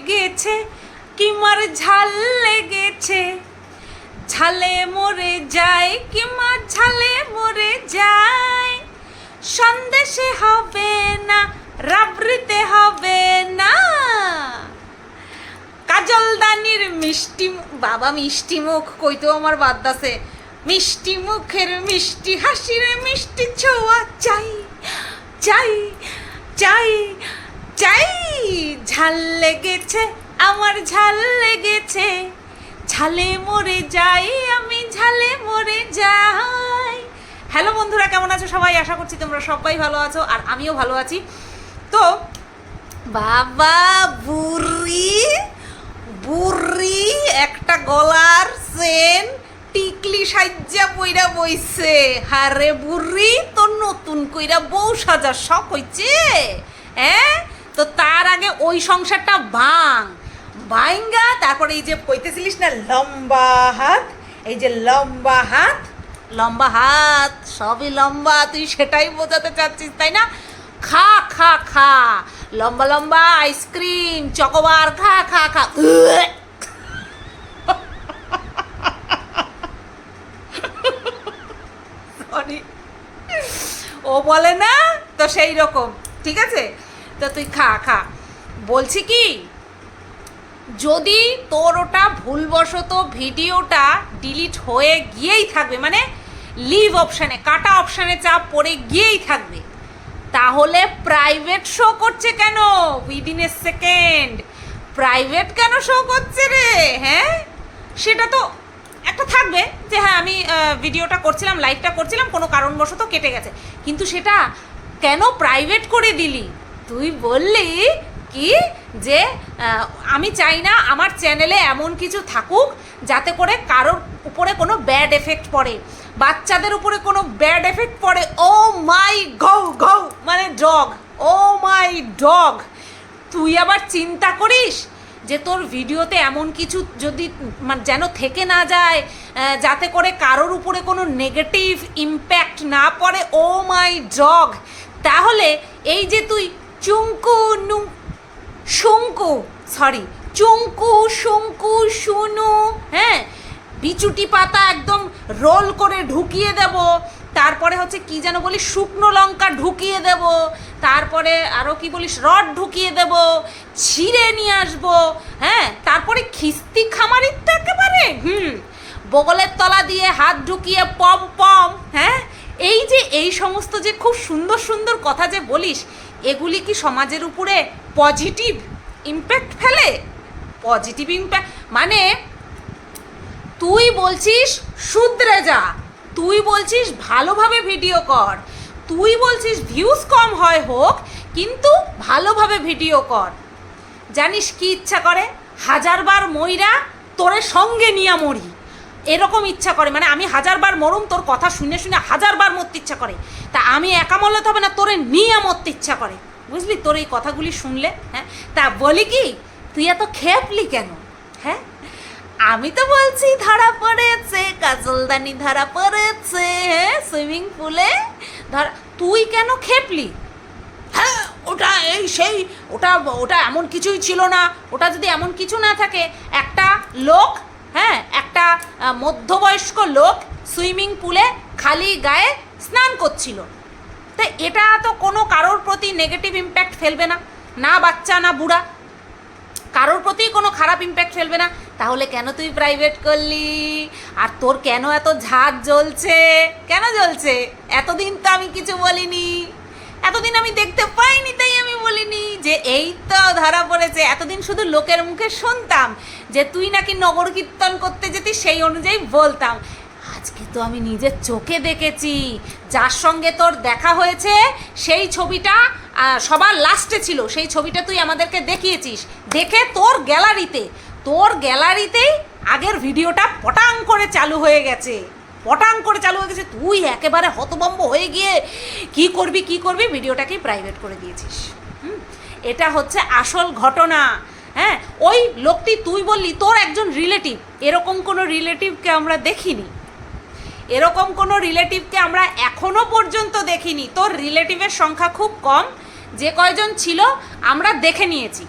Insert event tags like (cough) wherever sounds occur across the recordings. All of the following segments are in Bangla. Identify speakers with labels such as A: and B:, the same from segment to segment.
A: লেগেছে কি মার ঝাল লেগেছে। ঝালে মরে যায় কি মার ঝালে মরে যায়। সন্দেশে হবে না, রাবড়িতে হবে না। কাজলদানির মিষ্টি বাবা, মিষ্টি মুখ কইতো আমার বাদ্দাসে মিষ্টি মুখের মিষ্টি, হাসির মিষ্টি ছোঁয়া চাই চাই চাই। চাই ঝাল লেগেছে, আমার ঝাল লেগেছে। ঝালে মরে যাই, আমি ঝালে মরে যাই। হ্যালো বন্ধুরা, কেমন আছো সবাই? আশা করছি তোমরা সবাই ভালো আছো, আর আমিও ভালো আছি। তো, বাবা, বুড়ি বুড়ি একটা গলার সেন টিকলি সাজ্জা পইরা বইছে। হারে বুড়ি, তোর নতুন কইরা বউ সাজার শখ হইছে? হ্যাঁ? তো তার আগে ওই সংসারটা ভাঙ। ভাঙ্গা তারপরে এই যে কইতেছিলিস না, লম্বা হাত, এই যে লম্বা হাত লম্বা হাত, সবই লম্বা, তুই সেটাই বোঝাতে চাচ্ছিস, তাই না? খা খা খা, লম্বা লম্বা আইসক্রিম চকোবার, খা খা খা। ও বলে না, তো সেই রকম, ঠিক আছে? তো তুই খা খা। বলছি কি, যদি তোর ওটা ভুলবশত ভিডিওটা ডিলিট হয়ে গিয়েই থাকবে মানে লিভ অপশানে কাটা অপশানে চাপ পড়ে গিয়েই থাকবে, তাহলে প্রাইভেট শো করছে কেন? উইদিন এ সেকেন্ড প্রাইভেট কেন শো করছে রে? হ্যাঁ? সেটা তো একটা থাকবে যে হ্যাঁ আমি ভিডিওটা করছিলাম লাইভটা করছিলাম, কোনো কারণবশত কেটে গেছে। কিন্তু সেটা কেন প্রাইভেট করে দিলি? তুই বললি কি যে আমি চাই না আমার চ্যানেলে এমন কিছু থাকুক যাতে করে কারোর উপরে কোনো ব্যাড এফেক্ট পড়ে। বাচ্চাদের উপরে কোনো ব্যাড এফেক্ট পড়ে। ও মাই গৌ গৌ মানে ডগ ও মাই ডগ তুই আবার চিন্তা করিস যে তোর ভিডিওতে এমন কিছু যদি মানে যেন থেকে না যায় যাতে করে কারোর উপরে কোনো নেগেটিভ ইম্প্যাক্ট না পড়ে। ও মাই ডগ তাহলে এই যে তুই চুঙ্কু নু শঙ্কু সরি চুঙ্কু শঙ্কু শুনু হ্যাঁ? বিচুটি পাতা একদম রোল করে ঢুকিয়ে দেব। তারপরে হচ্ছে কি যেন বলি, শুকনো লঙ্কা ঢুকিয়ে দেব। তারপরে আরও কি বলিস, রড ঢুকিয়ে দেব। ছিঁড়ে নিয়ে আসব হ্যাঁ? তারপরে খিস্তি খামারিটা একেবারে, হুম? বগলের তলা দিয়ে হাত ঢুকিয়ে পম পম হ্যাঁ? এই যে, এই সমস্ত যে খুব সুন্দর সুন্দর কথা যে বলিস এগুলি কি সমাজের উপরে পজিটিভ ইম্প্যাক্ট ফেলে? পজিটিভ ইম্প্যাক্ট মানে তুই বলছিস শুধরে যা, তুই বলছিস ভালোভাবে ভিডিও কর, তুই বলছিস ভিউজ কম হয় হোক, কিন্তু ভালোভাবে ভিডিও কর। জানিস কি ইচ্ছা করে? হাজারবার মইরা তোরে সঙ্গে নিয়ে মরি। এরকম ইচ্ছা করে মানে আমি হাজারবার মরুম, তোর কথা শুনে শুনে হাজারবার মরতে ইচ্ছা করে। তা আমি একা মরলে তো হবে না, তোরে নিয়ে মরতে ইচ্ছা করে। বুঝলি? তোর এই কথাগুলি শুনলে হ্যাঁ? তা বলি কি, তুই এত খেপলি কেন? হ্যাঁ? আমি তো বলছি ধরা পড়েছে, কাজলদানি ধরা পড়েছে হ্যাঁ? সুইমিং পুলে ধরা, তুই কেন খেপলি? হ্যাঁ ওটা এই সেই, ওটা ওটা এমন কিছুই ছিল না। ওটা যদি এমন কিছু না থাকে, একটা লোক হ্যাঁ একটা মধ্যবয়স্ক লোক সুইমিং পুলে খালি গায়ে স্নান করছিল। তো এটা তো কোনো কারোর প্রতি নেগেটিভ ইম্প্যাক্ট ফেলবে না না বাচ্চা, না বুড়া। কারোর প্রতি কোনো খারাপ ইম্প্যাক্ট ফেলবে না। তাহলে কেন তুই প্রাইভেট করলি? আর তোর কেন এত ঝাঁজ জ্বলছে? কেন জ্বলছে? এতদিন তো আমি কিছু বলিনি। এতদিন আমি দেখতে পাইনি, তাই আমি বলিনি যে এই তো ধরা পড়েছে। এতদিন শুধু লোকের মুখে শুনতাম যে তুই নাকি নগর কীর্তন করতে যেতি, সেই অনুযায়ী বলতাম। আজকে তো আমি নিজের চোখে দেখেছি, যার সঙ্গে তোর দেখা হয়েছে, সেই ছবিটা সবার লাস্টে ছিল। সেই ছবিটা তুই আমাদেরকে দেখিয়েছিস। দেখে তোর গ্যালারিতে, তোর গ্যালারিতেই আগের ভিডিওটা পটাং করে চালু হয়ে গেছে। পটাং করে চালু হয়ে গেছে। তুই একেবারে হতবম্ব হয়ে গিয়ে কি করবি কি করবি? ভিডিওটাকেই প্রাইভেট করে দিয়েছিস। হুম? এটা হচ্ছে আসল ঘটনা। হ্যাঁ? ওই লোকটি তুই বললি, তোর একজন রিলেটিভ এরকম কোনো রিলেটিভকে আমরা দেখিনি। এরকম কোনো রিলেটিভকে আমরা এখনও পর্যন্ত দেখিনি। তোর রিলেটিভের সংখ্যা খুব কম। যে কয়জন ছিল, আমরা দেখে নিয়েছি।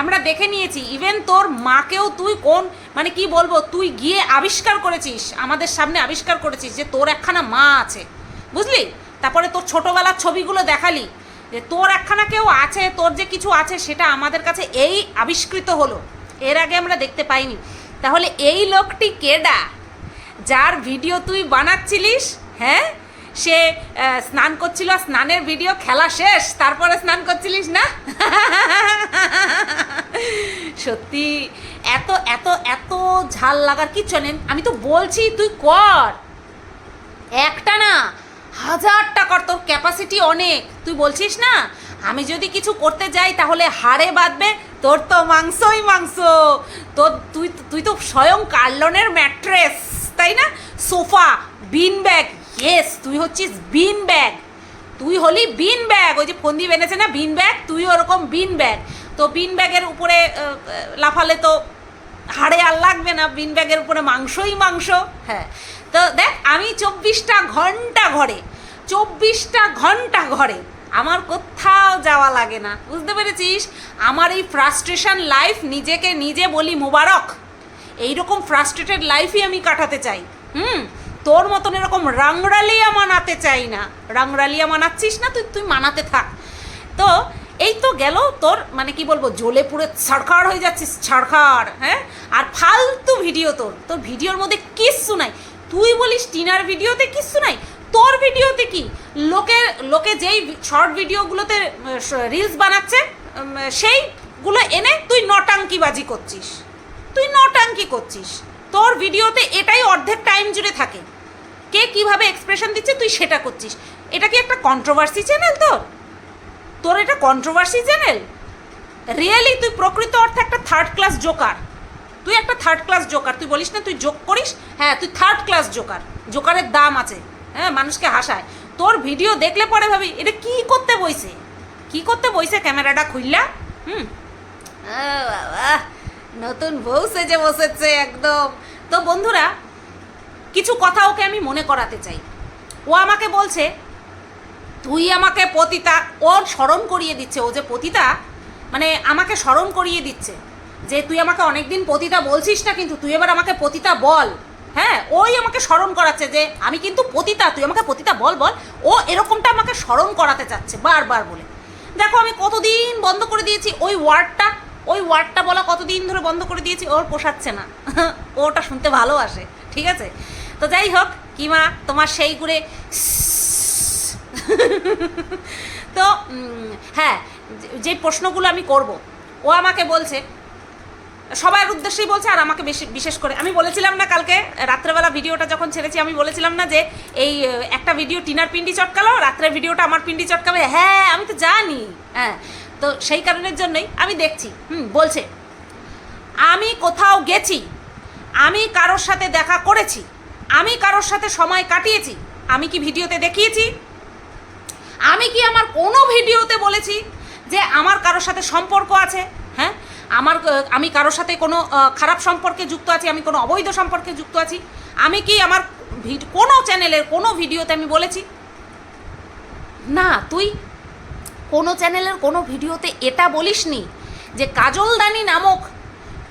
A: আমরা দেখে নিয়েছি ইভেন তোর মাকেও তুই কোন মানে কি বলব, তুই গিয়ে আবিষ্কার করেছিস, আমাদের সামনে আবিষ্কার করেছিস যে তোর একখানা মা আছে, বুঝলি? তারপরে তোর ছোটোবেলার ছবিগুলো দেখালি, যে তোর একখানা কেউ আছে, তোর যে কিছু আছে, সেটা আমাদের কাছে এই আবিষ্কৃত হলো, এর আগে আমরা দেখতে পাইনি। তাহলে এই লোকটি কেডা? যার ভিডিও তুই বানাচ্ছিলিস হ্যাঁ? সে স্নান করছিল, স্নানের ভিডিও খেলা শেষ, তারপরে স্নান করছিলিস না? (laughs) সত্যি, এত এত এত ঝাল লাগার কিচ্ছু নেই। আমি তো বলছি, তুই কর। একটা না, হাজারটা কর, তোর ক্যাপাসিটি অনেক। তুই বলছিস না? আমি যদি কিছু করতে যাই, তাহলে হাড়ে বাঁধবে, তোর তো মাংসই মাংস। তোর, তুই তুই তো স্বয়ং কার্লনের ম্যাট্রেস, তাই না? সোফা বিন ব্যাগ ইয়েস তুই হচ্ছিস বিন ব্যাগ তুই হলি বিন ব্যাগ ওই যে ফন্দি বেনেছে না বিন ব্যাগ তুই ওরকম বিন ব্যাগ তো বিন ব্যাগের উপরে লাফালে তো হাড়ে আর লাগবে না। বিন ব্যাগের উপরে মাংসই মাংস। হ্যাঁ। তো দেখ, আমি চব্বিশটা ঘণ্টা ঘরে, চব্বিশটা ঘণ্টা ঘরে আমার কোথাও যাওয়া লাগে না। বুঝতে পেরেছিস? আমার এই ফ্রাস্ট্রেশন লাইফ নিজেকে নিজে বলি মোবারক। এইরকম ফ্রাস্ট্রেটেড লাইফই আমি কাটাতে চাই। হুম? তোর মতন এরকম রাংরালিয়া মানাতে চাই না। রাংরালিয়া মানাচ্ছিস না, তুই তুই মানাতে থাক। তো এই তো গেল তোর মানে কি বলব, জ্বলে পুরো ছাড়খাড় হয়ে যাচ্ছিস, ছাড়খাড় হ্যাঁ? আর ফালতু ভিডিও তোর। তোর ভিডিওর মধ্যে কিচ্ছু নাই। তুই বলিস টিনার ভিডিওতে কিচ্ছু নাই? তোর ভিডিওতে কি? লোকের লোকে যেই শর্ট ভিডিওগুলোতে রিলস বানাচ্ছে সেইগুলো এনে তুই নটাঙ্কিবাজি করছিস। তুই নটাঙ্কি করছিস। তোর ভিডিওতে এটাই অর্ধেক টাইম জুড়ে থাকে। কে কীভাবে এক্সপ্রেশন দিচ্ছে তুই সেটা করছিস। এটা কি একটা কন্ট্রোভার্সি চ্যানেল তোর? তোর এটা কন্ট্রোভার্সি চ্যানেল রিয়েলি তুই প্রকৃত অর্থে একটা থার্ড ক্লাস জোকার তুই একটা থার্ড ক্লাস জোকার তুই বলিস না তুই জোক করিস? হ্যাঁ তুই থার্ড ক্লাস জোকার জোকারের দাম আছে। হ্যাঁ মানুষকে হাসায়। তোর ভিডিও দেখলে পরে ভাবি, এটা কি করতে বইছে? কি করতে বইছে ক্যামেরাটা খুললা? হুম। নতুন বউ সেজে বসেছে, একদম। তো বন্ধুরা, কিছু কথা ওকে আমি মনে করাতে চাই। ও আমাকে বলছে, তুই আমাকে পতিতা ওর স্মরণ করিয়ে দিচ্ছে, ও যে পতিতা মানে আমাকে স্মরণ করিয়ে দিচ্ছে যে তুই আমাকে অনেকদিন পতিতা বলছিস না কিন্তু তুই এবার আমাকে পতিতা বল। হ্যাঁ ওই আমাকে স্মরণ করাচ্ছে যে আমি কিন্তু পতিতা, তুই আমাকে পতিতা বল বল। ও এরকমটা আমাকে স্মরণ করাতে চাচ্ছে বারবার বলে। দেখো, আমি কতদিন বন্ধ করে দিয়েছি, ওই ওয়ার্ডটা ওই ওয়ার্ডটা বলা কতদিন ধরে বন্ধ করে দিয়েছি, ওর পোষাচ্ছে না। (laughs) ওটা শুনতে ভালোবাসে ঠিক আছে? তো যাই হোক, কিমা, তোমার সেই করে (laughs) তো হ্যাঁ যে- প্রশ্নগুলো আমি করব, ও আমাকে বলছে সবার উদ্দেশ্যেই বলছে আর আমাকে বেশি বিশেষ করে। আমি বলেছিলাম না কালকে, রাত্রেবেলা ভিডিওটা যখন ছেড়েছি, আমি বলেছিলাম না যে এই একটা ভিডিও টিনার পিন্ডি চটকালো, রাত্রের ভিডিওটা আমার পিন্ডি চটকাবে। হ্যাঁ আমি তো জানি। হ্যাঁ তো সেই কারণের জন্যই আমি দেখছি। হুম, বলছে, আমি কোথাও গেছি, আমি কারোর সাথে দেখা করেছি, আমি কারোর সাথে সময় কাটিয়েছি, আমি কি ভিডিওতে দেখিয়েছি? আমি কি আমার কোনো ভিডিওতে বলেছি যে আমার কারোর সাথে সম্পর্ক আছে? হ্যাঁ আমার, আমি কারোর সাথে কোনো খারাপ সম্পর্কে যুক্ত আছি, আমি কোনো অবৈধ সম্পর্কে যুক্ত আছি? আমি কি আমার কোনো চ্যানেলের কোনো ভিডিওতে আমি বলেছি? না, তুই কোনো চ্যানেলের কোনো ভিডিওতে এটা বলিসনি যে কাজলদানি নামক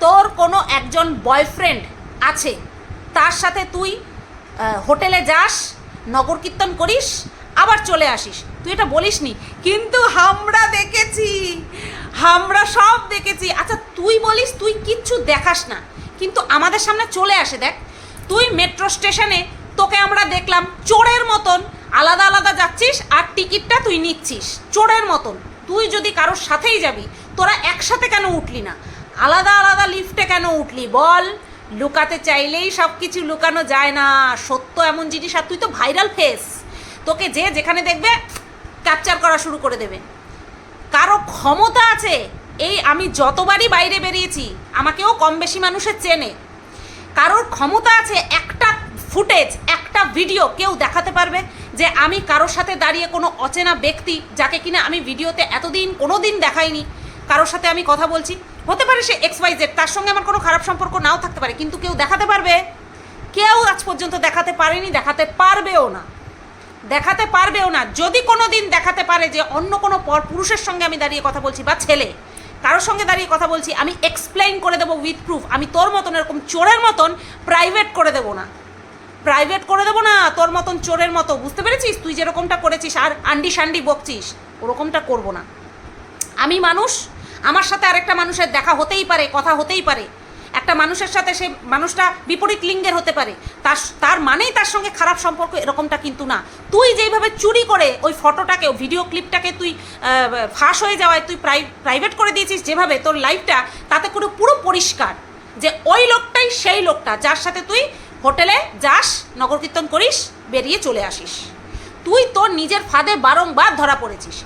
A: তোর কোনো একজন বয়ফ্রেন্ড আছে, তার সাথে তুই হোটেলে যাস, নগর কীর্তন করিস, আবার চলে আসিস। তুই এটা বলিসনি? কিন্তু আমরা দেখেছি, আমরা সব দেখেছি। আচ্ছা তুই বলিস, তুই কিচ্ছু দেখাস না। কিন্তু আমাদের সামনে চলে আসে, দেখ। তুই মেট্রো স্টেশনে তোকে আমরা দেখলাম, চোরের মতন আলাদা আলাদা যাচ্ছিস আর টিকিটটা তুই নিচ্ছিস। চোরের মতন। তুই যদি কারোর সাথেই যাবি, তোরা একসাথে কেন উঠলি না? আলাদা আলাদা লিফটে কেন উঠলি? বল। লুকাতে চাইলেই সব কিছু লুকানো যায় না। সত্য এমন জিনিস, আর তুই তো ভাইরাল ফেস তোকে যে যেখানে দেখবে ক্যাপচার করা শুরু করে দেবে। কারও ক্ষমতা আছে? এই আমি যতবারই বাইরে বেরিয়েছি, আমাকেও কম বেশি মানুষের চেনে। কারোর ক্ষমতা আছে? একটা ফুটেজ, একটা ভিডিও কেউ দেখাতে পারবে যে আমি কারোর সাথে দাঁড়িয়ে কোনো অচেনা ব্যক্তি যাকে কিনা আমি ভিডিওতে এতদিন কোনো দিন দেখাইনি, কারোর সাথে আমি কথা বলছি। হতে পারে সে এক্স ওয়াই জেড তার সঙ্গে আমার কোনো খারাপ সম্পর্ক নাও থাকতে পারে, কিন্তু কেউ দেখাতে পারবে। কেউ আজ পর্যন্ত দেখাতে পারেনি, দেখাতে পারবেও না। দেখাতে পারবেও না। যদি কোনো দিন দেখাতে পারে যে অন্য কোনো পর পুরুষের সঙ্গে আমি দাঁড়িয়ে কথা বলছি বা ছেলে, কারোর সঙ্গে দাঁড়িয়ে কথা বলছি, আমি এক্সপ্লেইন করে দেবো উইথ প্রুফ আমি তোর মতন এরকম চোরের মতন প্রাইভেট করে দেবো না। প্রাইভেট করে দেবো না, তোর মতন চোরের মতো, বুঝতে পেরেছিস? তুই যেরকমটা করেছিস আর আন্ডি সান্ডি বকছিস, ওরকমটা করব না। আমি মানুষ, আমার সাথে আরেকটা মানুষের দেখা হতেই পারে, কথা হতেই পারে। একটা মানুষের সাথে সে মানুষটা বিপরীত লিঙ্গের হতে পারে। তার তার মানেই তার সঙ্গে খারাপ সম্পর্ক এরকমটা কিন্তু না। তুই যেইভাবে চুরি করে ওই ফটোটাকে ভিডিও ক্লিপটাকে তুই ফাঁস হয়ে যাওয়ায় তুই প্রাইভেট করে দিয়েছিস যেভাবে, তোর লাইফটা তাতে করে পুরো পরিষ্কার। যে ওই লোকটাই সেই লোকটা, যার সাথে তুই হোটেলে যাস, নগর কীর্তন করিস, বেরিয়ে চলে আসিস। তুই তোর নিজের ফাঁদে বারংবার ধরা পড়েছিস।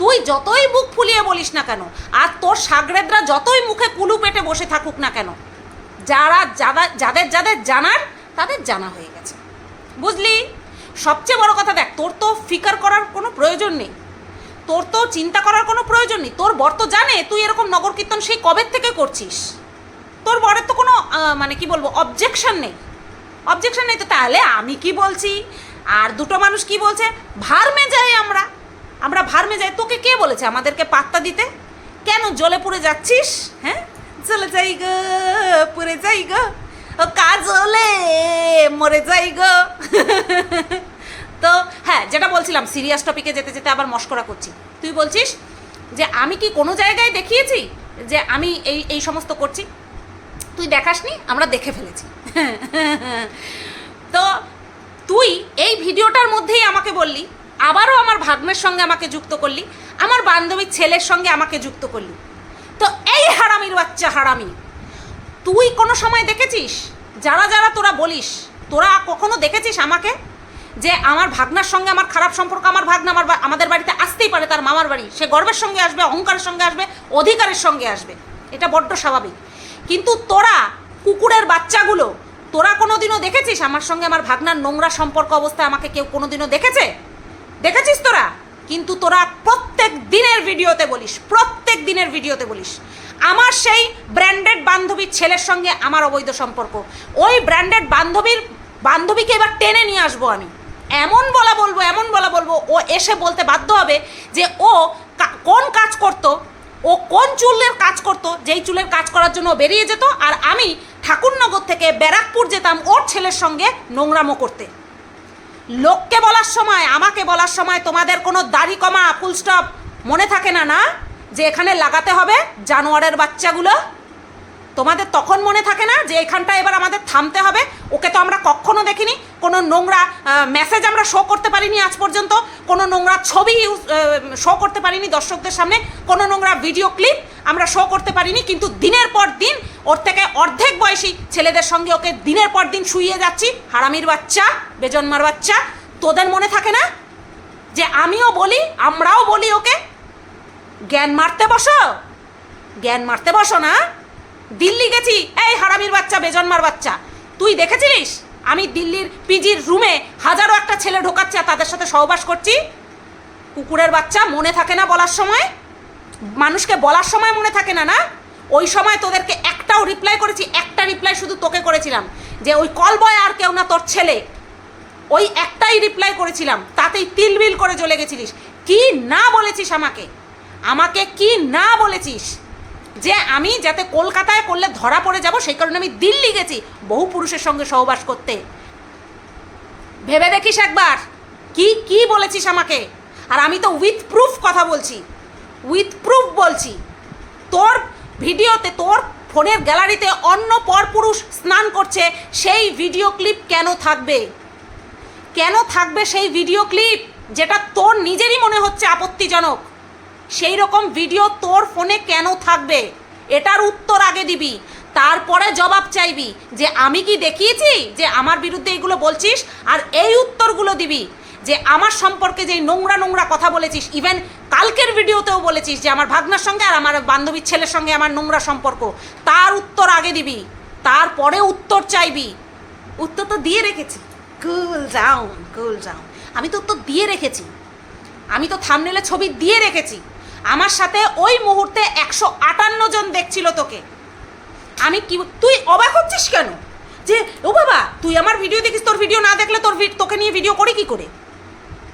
A: তুই যতই মুখ ফুলিয়ে বলিস না কেন, আর তোর সাগরেদরা যতই মুখে কুলু পেটে বসে থাকুক না কেন, যারা যাদের যাদের জানার, তাদের জানা হয়ে গেছে। বুঝলি? সবচেয়ে বড় কথা দেখ, তোর তো ফিকার করার কোনো প্রয়োজন নেই। তোর তো চিন্তা করার কোনো প্রয়োজন নেই। তোর বর তো জানে তুই এরকম নগর কীর্তন সেই কবের থেকে করছিস। তোর বরের তো কোনো মানে কি বলব অবজেকশন নেই। অবজেকশন নেই তো তাহলে আমি কি বলছি? আর দুটো মানুষ কি বলছে? ভারমে যাই আমরা। আমরা ভারমে যাই। তোকে কে বলেছে আমাদেরকে পাত্তা দিতে? কেন জলে পুড়ে যাচ্ছিস? হ্যাঁ? চলে যাই গো, পুড়ে যাই গো। ও কাজলে মরে যাই গো। তো হ্যাঁ যেটা বলছিলাম সিরিয়াস টপিকে যেতে যেতে আবার মস্করা করছি। তুই বলছিস যে আমি কি কোনো জায়গায় দেখিয়েছি যে আমি এই এই সমস্ত করছি? তুই দেখাসনি, আমরা দেখে ফেলেছি। তো তুই এই ভিডিওটার মধ্যেই আমাকে বললি, আবারও আমার ভাগ্নের সঙ্গে আমাকে যুক্ত করলি, আমার বান্ধবীর ছেলের সঙ্গে আমাকে যুক্ত করলি। তো এই হারামির বাচ্চা হারামি, তুই কোনো সময় দেখেছিস? যারা যারা তোরা বলিস, তোরা কখনো দেখেছিস আমাকে? যে আমার ভাগনার সঙ্গে আমার খারাপ সম্পর্ক, আমার ভাগনা আমার আমাদের বাড়িতে আসতেই পারে, তার মামার বাড়ি। সে গর্বের সঙ্গে আসবে, অহংকারের সঙ্গে আসবে, অধিকারের সঙ্গে আসবে। এটা বড্ড স্বাভাবিক। কিন্তু তোরা, কুকুরের বাচ্চাগুলো, তোরা কোনোদিনও দেখেছিস আমার সঙ্গে আমার ভাগনার নোংরা সম্পর্ক অবস্থায় আমাকে কেউ কোনোদিনও দেখেছে? দেখেছিস তোরা? কিন্তু তোরা প্রত্যেক দিনের ভিডিওতে বলিস, প্রত্যেক দিনের ভিডিওতে বলিস, আমার সেই ব্র্যান্ডেড বান্ধবীর ছেলের সঙ্গে আমার অবৈধ সম্পর্ক। ওই ব্র্যান্ডেড বান্ধবীর, বান্ধবীকে এবার টেনে নিয়ে আসব আমি। এমন বলা বলব, এমন বলা বলব, ও এসে বলতে বাধ্য হবে যে ও কোন কাজ করতো ও কোন চুলের কাজ করতো? যেই চুলের কাজ করার জন্য বেরিয়ে যেত, আর আমি ঠাকুরনগর থেকে ব্যারাকপুর যেতাম ওর ছেলের সঙ্গে নোংরামো করতে। লোককে বলার সময়, আমাকে বলার সময় তোমাদের কোনো দাড়ি কমা, ফুল স্টপ মনে থাকে না না? যে এখানে লাগাতে হবে জানোয়ারের বাচ্চাগুলো? তোমাদের তখন মনে থাকে না যে এখানটা এবার আমাদের থামতে হবে? ওকে তো আমরা কখনো দেখিনি। কোনো নোংরা মেসেজ আমরা শো করতে পারিনি আজ পর্যন্ত, কোনো নোংরা ছবি শো করতে পারিনি দর্শকদের সামনে, কোনো নোংরা ভিডিও ক্লিপ আমরা শো করতে পারিনি, কিন্তু দিনের পর দিন ওর থেকে অর্ধেক বয়সী ছেলেদের সঙ্গে ওকে দিনের পর দিন শুইয়ে যাচ্ছি, হারামির বাচ্চা, বেজন্মার বাচ্চা, তোদের মনে থাকে না? যে আমিও বলি, আমরাও বলি ওকে, জ্ঞান মারতে বসো, জ্ঞান মারতে বসো না, দিল্লি গেছি, এই হারামির বাচ্চা, বেজন্মার বাচ্চা, তুই দেখেছিলিস? আমি দিল্লির পিজির রুমে হাজারো একটা ছেলে ঢোকাচ্ছে আর তাদের সাথে সহবাস করছি। কুকুরের বাচ্চা মনে থাকে না বলার সময়। মানুষকে বলার সময় মনে থাকে না না? ওই সময় তোদেরকে একটাও রিপ্লাই করেছি, একটা রিপ্লাই শুধু তোকে করেছিলাম। যে ওই কল বয় আর কেউ না, তোর ছেলে। ওই একটাই রিপ্লাই করেছিলাম, তাতেই তিলবিল করে চলে গেছিলিস। কি না বলেছিস আমাকে? আমাকে কি না বলেছিস? যে আমি যাতে কলকাতায় করলে ধরা পড়ে যাব, সেই কারণে আমি দিল্লি গেছি, বহু পুরুষের সঙ্গে সহবাস করতে। ভেবে দেখিস একবার, কি কি বলেছিস আমাকে? আর আমি তো উইথ প্রুফ কথা বলছি উইথ প্রুফ বলছি। তোর ভিডিওতে, তোর ফোনের গ্যালারিতে অন্য পরপুরুষ স্নান করছে, সেই ভিডিও ক্লিপ কেন থাকবে? কেন থাকবে সেই ভিডিও ক্লিপ যেটা তোর নিজেরই মনে হচ্ছে আপত্তিজনক? সেই রকম ভিডিও তোর ফোনে কেন থাকবে? এটার উত্তর আগে দিবি। তারপরে জবাব চাইবি যে আমি কি দেখিয়েছি যে আমার বিরুদ্ধে এগুলো বলছিস? আর এই উত্তরগুলো দিবি যে আমার সম্পর্কে যে নোংরা নোংরা কথা বলেছিস ইভেন কালকের ভিডিওতেও বলেছিস যে আমার ভাগনার সঙ্গে আর আমার বান্ধবীর ছেলের সঙ্গে আমার নোংরা সম্পর্ক। তার উত্তর আগে দিবি। তারপরে উত্তর চাইবি। উত্তর তো দিয়ে রেখেছি। কুল ডাউন কুল ডাউন আমি তো উত্তর দিয়ে রেখেছি। আমি তো থামনেলে ছবি দিয়ে রেখেছি। আমার সাথে ওই মুহূর্তে একশো আটান্ন জন দেখছিল তোকে। আমি কি, তুই অবাক হচ্ছিস কেন? যে, ও বাবা, তুই আমার ভিডিও দেখিস, তোর ভিডিও না দেখলে তোর তোকে নিয়ে ভিডিও করি কি করে?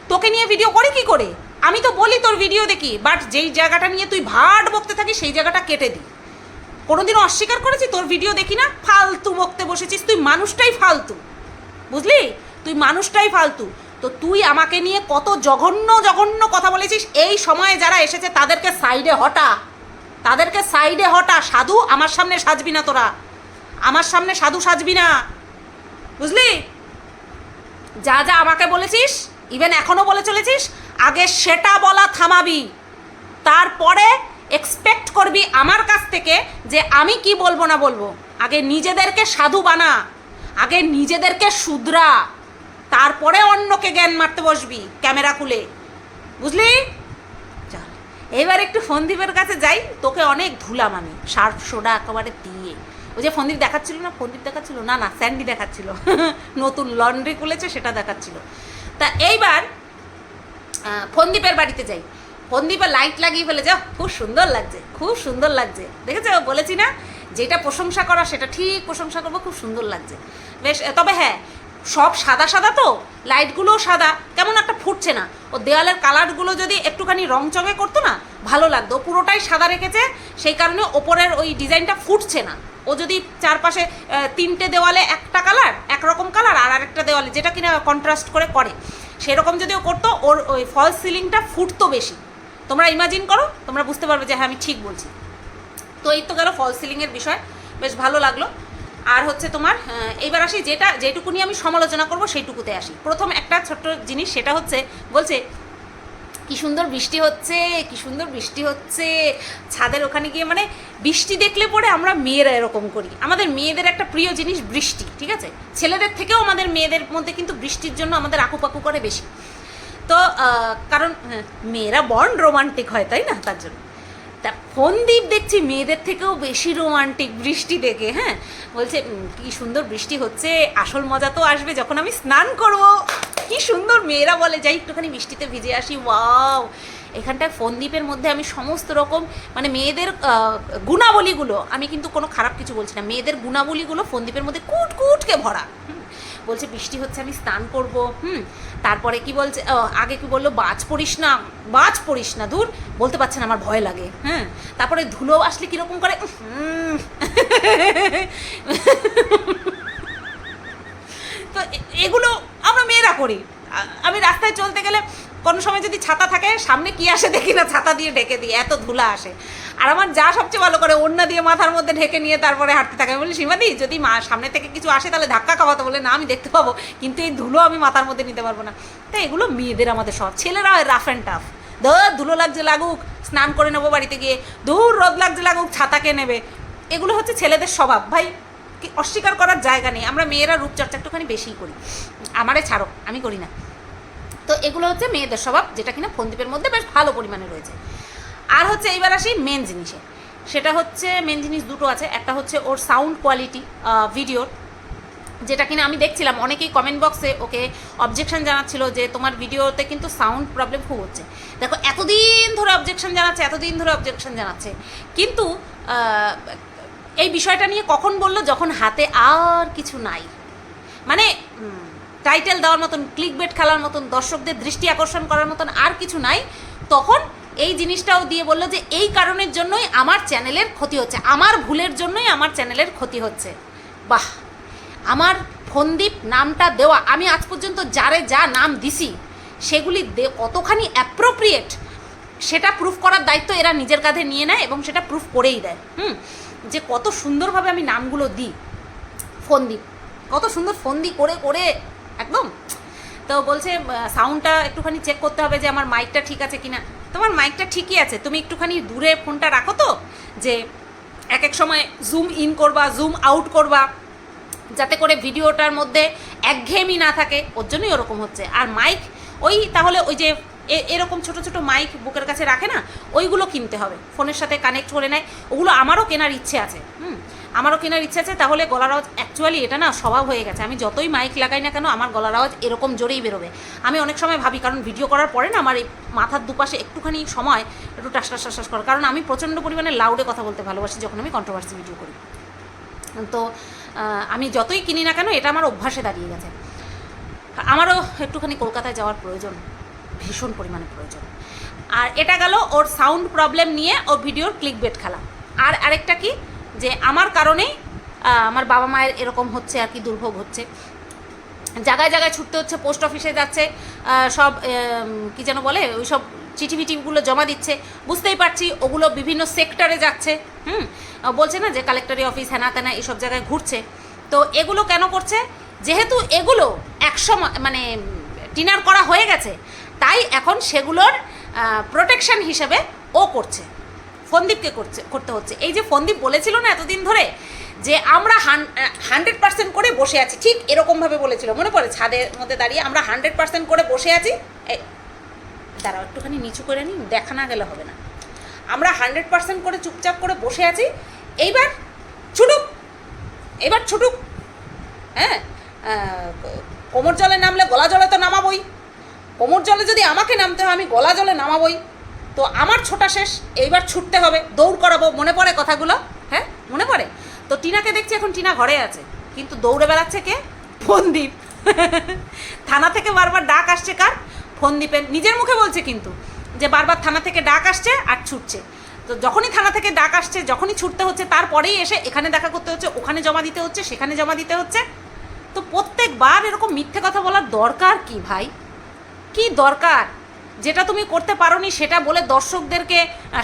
A: তোকে নিয়ে ভিডিও করি কি করে? আমি তো বলি তোর ভিডিও দেখি বাট যেই জায়গাটা নিয়ে তুই ভাট বকতে থাকিস, সেই জায়গাটা কেটে দিই। কোনোদিনও অস্বীকার করেছি, তোর ভিডিও দেখি না? ফালতু বকতে বসেছিস, তুই মানুষটাই ফালতু। বুঝলি? তুই মানুষটাই ফালতু। তো তুই আমাকে নিয়ে কত জঘন্য জঘন্য কথা বলেছিস? এই সময়ে যারা এসেছে, তাদেরকে সাইডে হটা। তাদেরকে সাইডে হটা। সাধু আমার সামনে সাজবি না তোরা। আমার সামনে সাধু সাজবি না। বুঝলি? যা যা আমাকে বলেছিস ইভেন এখনও বলে চলেছিস, আগে সেটা বলা থামাবি। তারপরে এক্সপেক্ট করবি আমার কাছ থেকে যে আমি কি বলব না বলব। আগে নিজেদেরকে সাধু বানা। আগে নিজেদেরকে শুধরা। তারপরে অন্যকে জ্ঞান মারতে বসবি, ক্যামেরা খুলে। বুঝলি? চল, এবার একটু ফন্দীপের কাছে যাই, তোকে অনেক ধুলাম আমি, সার্ফ, সোডা একেবারে দিয়ে। ওই যে ফন্দীপ দেখাচ্ছিল না? ফন্দীপ দেখাচ্ছিল? না না, স্যান্ডি দেখাচ্ছিল। (laughs) নতুন লন্ড্রি খুলেছে, সেটা দেখাচ্ছিল। তা এইবার ফন্দীপের বাড়িতে যাই। ফন্দীপের লাইট লাগিয়ে ফেলে যাও খুব সুন্দর লাগছে, খুব সুন্দর লাগছে। দেখেছ? বলেছি না? যেটা প্রশংসা করা, সেটা ঠিক প্রশংসা করব, খুব সুন্দর লাগছে। বেশ, তবে হ্যাঁ সব সাদা সাদা তো? লাইটগুলোও সাদা, কেমন একটা ফুটছে না। ও দেওয়ালের কালারগুলো যদি একটুখানি রং চঙে করতো না, ভালো লাগতো। পুরোটাই সাদা রেখেছে, সেই কারণে ওপরের ওই ডিজাইনটা ফুটছে না। ও যদি চারপাশে তিনটে দেওয়ালে একটা কালার একরকম কালার আর আরেকটা দেওয়ালে, যেটা কিনা কন্ট্রাস্ট করে করে। সেরকম যদি ও করতো, ওর ওই ফলস সিলিংটা ফুটতো বেশি। তোমরা ইমাজিন করো, তোমরা বুঝতে পারবে যে হ্যাঁ আমি ঠিক বলছি। তো এই তো গেল ফল সিলিংয়ের বিষয়। বেশ ভালো লাগল। আর হচ্ছে তোমার আহ, এইবার আসি যেটা যেটুকু নিয়ে আমি সমালোচনা করব সেইটুকুতে আসি। প্রথম একটা ছোট্ট জিনিস সেটা হচ্ছে বলছে কি সুন্দর বৃষ্টি হচ্ছে কি সুন্দর বৃষ্টি হচ্ছে। ছাদের ওখানে গিয়ে মানে বৃষ্টি দেখলে পরে আমরা মেয়েরা এরকম করি। আমাদের মেয়েদের একটা প্রিয় জিনিস বৃষ্টি ঠিক আছে? ছেলেদের থেকেও আমাদের মেয়েদের মধ্যে কিন্তু বৃষ্টির জন্য আমাদের আকুপাকু করে বেশি। তো কারণ হ্যাঁ, মেয়েরা বর্ন রোমান্টিক হয় তাই না? তার জন্য। তা ফোনদীপ দেখছি মেয়েদের থেকেও বেশি রোমান্টিক বৃষ্টি দেখে হ্যাঁ? বলছে "উম, কি সুন্দর বৃষ্টি হচ্ছে আসল মজা তো আসবে যখন আমি স্নান করব। কি সুন্দর মেয়েরা বলে যাই একটুখানি বৃষ্টিতে ভিজে আসি ওয়াও! এখানটায় ফোনদ্বীপের মধ্যে আমি সমস্ত রকম মানে মেয়েদের গুণাবলীগুলো আমি কিন্তু কোনো খারাপ কিছু বলছি না মেয়েদের গুণাবলীগুলো ফোনদ্বীপের মধ্যে কুট কুটকে ভরা। বলছে, বৃষ্টি হচ্ছে, আমি স্নান করব। হুম, তারপরে কি বলছে আগে কি বলল, বাজ পড়িস না, বাজ পড়িস না দূর বলতে পারছেন আমার ভয় লাগে হ্যাঁ তারপরে ধুলো আসলে কীরকম করে তো এগুলো আমরা মেয়েরা করি। আমি রাস্তায় চলতে গেলে কোনো সময় যদি ছাতা থাকে, সামনে কি আসে দেখি না, ছাতা দিয়ে ঢেকে দিই, এত ধুলা আসে। আর আমার যা সবচেয়ে ভালো করে ওড়না দিয়ে মাথার মধ্যে ঢেকে নিয়ে তারপরে হাঁটতে থাকে। বলি, সীমাদি, যদি মা সামনে থেকে কিছু আসে তাহলে ধাক্কা খাওয়াতে বলে, না, আমি দেখতে পাবো। কিন্তু এই ধুলো আমি মাথার মধ্যে নিতে পারব না। তাই এগুলো মেয়েদের আমাদের সব ছেলেরা রাফ অ্যান্ড টাফ ধর ধুলো লাগছে লাগুক, স্নান করে নেব বাড়িতে গিয়ে। দূর রোদ লাগছে লাগুক ছাতাকে নেবে? এগুলো হচ্ছে ছেলেদের স্বভাব। ভাই অস্বীকার করার জায়গা নেই। আমরা মেয়েরা রূপচর্চা একটুখানি বেশিই করি। আমারে ছাড়ো, আমি করি না। তো এগুলো হচ্ছে মেয়েদের স্বভাব, যেটা কিনা ফন্দীপের মধ্যে বেশ ভালো পরিমাণে রয়েছে। আর হচ্ছে এইবার আসি মেন জিনিসে। সেটা হচ্ছে মেন জিনিস দুটো আছে। একটা হচ্ছে ওর সাউন্ড কোয়ালিটি ভিডিওর যেটা কিনা আমি দেখছিলাম। অনেকেই কমেন্ট বক্সে ওকে অবজেকশন জানাচ্ছিল যে তোমার ভিডিওতে কিন্তু সাউন্ড প্রবলেম খুব হচ্ছে। দেখো, এতদিন ধরে অবজেকশন জানাচ্ছে, এতদিন ধরে অবজেকশন জানাচ্ছে। কিন্তু এই বিষয়টা নিয়ে কখন বলল? যখন হাতে আর কিছু নাই। মানে টাইটেল দেওয়ার মতন ক্লিক বেট খেলার মতন, দর্শকদের দৃষ্টি আকর্ষণ করার মতন আর কিছু নাই। তখন এই জিনিসটাও দিয়ে বলল যে, এই কারণের জন্যই আমার চ্যানেলের ক্ষতি হচ্ছে। আমার ভুলের জন্যই আমার চ্যানেলের ক্ষতি হচ্ছে। বাহ! আমার ফন্দীপ নামটা দেওয়া, আমি আজ পর্যন্ত যারে যা নাম দিছি, সেগুলি দে- কতখানি অ্যাপ্রোপ্রিয়েট সেটা প্রুফ করার দায়িত্ব এরা নিজের কাঁধে নিয়ে নেয় এবং সেটা প্রুফ করেই দেয়। হুম? যে কত সুন্দরভাবে আমি নামগুলো দিই। ফন্দি কত সুন্দর ফন্দি করে করে একদম। তো বলছে সাউন্ডটা একটুখানি চেক করতে হবে যে আমার মাইকটা ঠিক আছে কিনা। তোমার মাইকটা ঠিকই আছে, তুমি একটুখানি দূরে ফোনটা রাখো তো, যে এক এক সময় জুম ইন করবা জুম আউট করবা, যাতে করে ভিডিওটার মধ্যে একঘেয়েমি না থাকে, ওর জন্যই ওরকম হচ্ছে। আর মাইক ওই তাহলে ওই যে এরকম ছোট ছোট মাইক বুকের কাছে রাখে না, ওইগুলো কিনতে হবে। ফোনের সাথে কানেক্ট করে নেয়, ওগুলো আমারও কেনার ইচ্ছে আছে। হুম। আমারও কেনার ইচ্ছা আছে, তাহলে গলার আওয়াজ অ্যাকচুয়ালি এটা না স্বভাব হয়ে গেছে। আমি যতই মাইক লাগাই না কেন, আমার গলার আওয়াজ এরকম জোরেই বেরোবে। আমি অনেক সময় ভাবি, কারণ ভিডিও করার পরে না আমার এই মাথার দুপাশে একটুখানি সময় একটু টাস টাস টাস করে কারণ আমি প্রচণ্ড পরিমাণে লাউডে কথা বলতে ভালোবাসি যখন আমি কন্ট্রোভার্সি ভিডিও করি। তো আমি যতই কিনি না কেন, এটা আমার অভ্যাসে দাঁড়িয়ে গেছে। আমারও একটুখানি কলকাতায় যাওয়ার প্রয়োজন, ভীষণ পরিমাণে প্রয়োজন। আর এটা গেল ওর সাউন্ড প্রবলেম নিয়ে ও ভিডিওর ক্লিক বেট খেলা। আর আরেকটা কি? যে আমার কারণেই আমার বাবা মায়ের এরকম হচ্ছে আর কি, দুর্ভোগ হচ্ছে। জায়গায় জায়গায় ছুটতে হচ্ছে, পোস্ট অফিসে যাচ্ছে সব কি যেন বলে, ওই সব চিঠি ফিটিগুলো জমা দিচ্ছে। বুঝতেই পারছি, ওগুলো বিভিন্ন সেক্টরে যাচ্ছে, হুম? বলছে না যে কালেক্টরি অফিস হ্যানা তেনা এইসব জায়গায় ঘুরছে। তো এগুলো কেন করছে? যেহেতু এগুলো একসময় মানে টিনার করা হয়ে গেছে, তাই এখন সেগুলোর প্রোটেকশন হিসেবে ও করছে। ফন্দীপকে করছে, করতে হচ্ছে। এই যে ফন্দীপ বলেছিল না এতদিন ধরে যে আমরা হান্ড্রেড পার্সেন্ট করে বসে আছি, ঠিক এরকমভাবে বলেছিল। মনে পড়ে ছাদের মধ্যে দাঁড়িয়ে আমরা হান্ড্রেড পার্সেন্ট করে বসে আছি? দাঁড়াও, একটুখানি নিচু করে নিই দেখা না গেলে হবে না। আমরা হান্ড্রেড পার্সেন্ট করে চুপচাপ করে বসে আছি, এইবার ছুটুক এবার ছুটুক। হ্যাঁ কোমর জলে নামলে গলা জলে তো নামাবই। কোমর জলে যদি আমাকে নামতে হয়, আমি গলা জলে নামাবই। তো আমার ছোটা শেষ, এইবার ছুটতে হবে, দৌড় করাবো, মনে পড়ে কথাগুলো? হ্যাঁ মনে পড়ে? তো টিনাকে দেখছি এখন টিনা ঘরে আছে, কিন্তু দৌড়ে বেড়াচ্ছে কে? ফন্দীপ। থানা থেকে বারবার ডাক আসছে কার? ফন্দীপের, নিজের মুখে বলছে কিন্তু, যে বারবার থানা থেকে ডাক আসছে আর ছুটছে। তো যখনই থানা থেকে ডাক আসছে, যখনই ছুটতে হচ্ছে, তারপরেই এসে এখানে দেখা করতে হচ্ছে, ওখানে জমা দিতে হচ্ছে, সেখানে জমা দিতে হচ্ছে। তো প্রত্যেকবার এরকম মিথ্যে কথা বলার দরকার কি ভাই? কি দরকার? যেটা তুমি করতে পারোনি সেটা বলে দর্শকদেরকে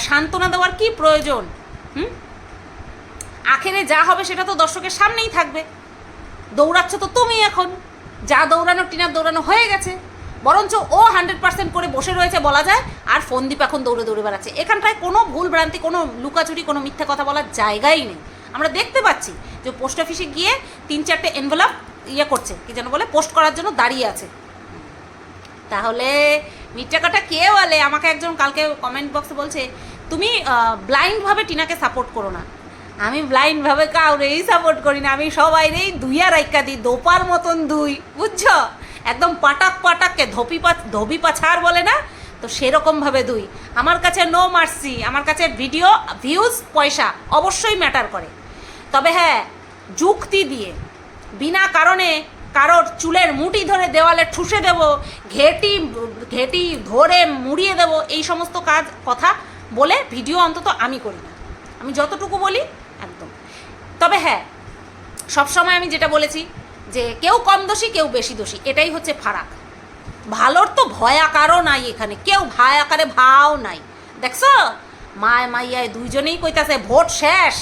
A: সান্ত্বনা দেওয়ার কি প্রয়োজন? হুম? আখেরে যা হবে সেটা তো দর্শকের সামনেই থাকবে। দৌড়াচ্ছ তো তুমি এখন। যা দৌড়ানো, টিনার দৌড়ানো হয়ে গেছে। বরঞ্চ ও হান্ড্রেড পার্সেন্ট করে বসে রয়েছে বলা যায়, আর ফন্দীপ এখন দৌড়ে দৌড়ে বেড়াচ্ছে। এখানটায় কোনো ভুল ভ্রান্তি, কোনো লুকাচুরি কোনো মিথ্যা কথা বলার জায়গাই নেই। আমরা দেখতে পাচ্ছি যে পোস্ট অফিসে গিয়ে তিন চারটে এনভেলপ ইয়ে করছে, কি যেন বলে, পোস্ট করার জন্য দাঁড়িয়ে আছে। তাহলে মিথ্যাকাটা কে বলে? আমাকে একজন কালকে কমেন্ট বক্সে বলছে, তুমি ব্লাইন্ডভাবে টিনাকে সাপোর্ট করো না। আমি ব্লাইন্ডভাবে কাউরেই সাপোর্ট করি না। আমি সবাইরেই দুইয়া রাইকা দিই, দোপার মতন দুই বুঝছ? একদম পাটাক পাটাককে ধপি পা, ধবি পাছার বলে না? তো সেরকমভাবে দুই আমার কাছে নো মার্সি আমার কাছে ভিডিও ভিউজ পয়সা অবশ্যই ম্যাটার করে। তবে হ্যাঁ যুক্তি দিয়ে, বিনা কারণে কারোর চুলের মুঠি ধরে দেওয়ালে ঠুসে দেব, ঘেটি ঘেটি ধরে মুড়িয়ে দেব, এই সমস্ত কাজ, কথা বলে ভিডিও অন্তত আমি করি না। আমি যতটুকু বলি, একদম। তবে হ্যাঁ সবসময় আমি যেটা বলেছি যে কেউ কম দোষী, কেউ বেশি দোষী, এটাই হচ্ছে ফারাক। ভালোর তো ভয় আকারও নাই এখানে, কেউ ভাই আকারে ভাও নাই। দেখছ? মায় মাইয়ায় দুইজনেই কইতাছে, ভোট শেষ।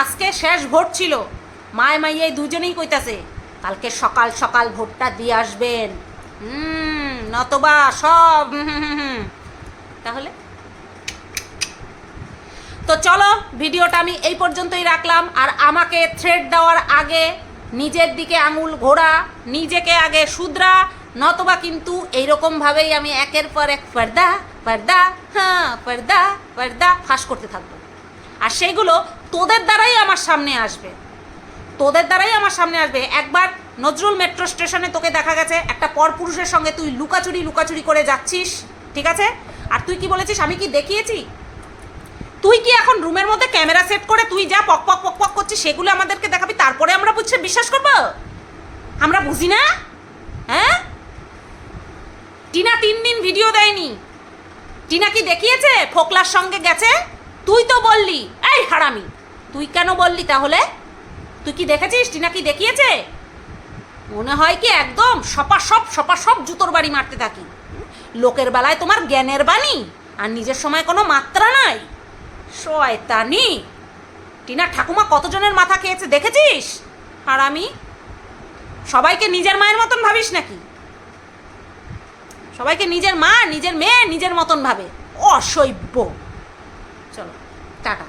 A: আজকে শেষ ভোট ছিল, মায় মাইয়াই দুজনেই কইতাছে কালকে সকাল সকাল ভোটটা দিয়ে আসবেন। হুম, নতবা সব। তাহলে? তো চলো, ভিডিওটা আমি এই পর্যন্তই রাখলাম। আর আমাকে থ্রেড দেওয়ার আগে নিজের দিকে আঙুল ঘোরা, নিজেকে আগে শুধরা, নতবা কিন্তু এইরকমভাবেই আমি একের পর এক পর্দা পর্দা হ্যাঁ পর্দা পর্দা ফাঁস করতে থাকব। আর সেইগুলো তোদের দ্বারাই আমার সামনে আসবে। তোদের দ্বারাই আমার সামনে আসবে। একবার নজরুল মেট্রো স্টেশনে তোকে দেখা গেছে, একটা পরপুরুষের সঙ্গে তুই লুকাচুরি লুকাচুরি করে যাচ্ছিস, ঠিক আছে? আর তুই কি বলেছিস, আমি কি দেখিয়েছি? তুই কি এখন রুমের মধ্যে ক্যামেরা সেট করে তুই যা পক পক পক পক করছিস, সেগুলো আমাদেরকে দেখাবি, তারপরে আমরা বুঝছে বিশ্বাস করব? আমরা বুঝি না? হ্যাঁ? টিনা তিন দিন ভিডিও দেয়নি। টিনা কি দেখিয়েছে? ফোকলার সঙ্গে গেছে? তুই তো বললি, এই হারামি। তুই কেন বললি তাহলে? তুই কি দেখেছিস? টিনা কি দেখিয়েছে? মনে হয় কি একদম সপা সপ সপা সপ জুতোর বাড়ি মারতে থাকি। লোকের বেলায় তোমার জ্ঞানের বাণী আর নিজের সময় কোনো মাত্রা নাই। শয়তানি! টিনা ঠাকুমা কতজনের মাথা খেয়েছে দেখেছিস? আর আমি? সবাইকে নিজের মায়ের মতন ভাবিস নাকি? সবাইকে নিজের মা, নিজের মেয়ে, নিজের মতন ভাবে। অসভ্য! চলো, টাটা।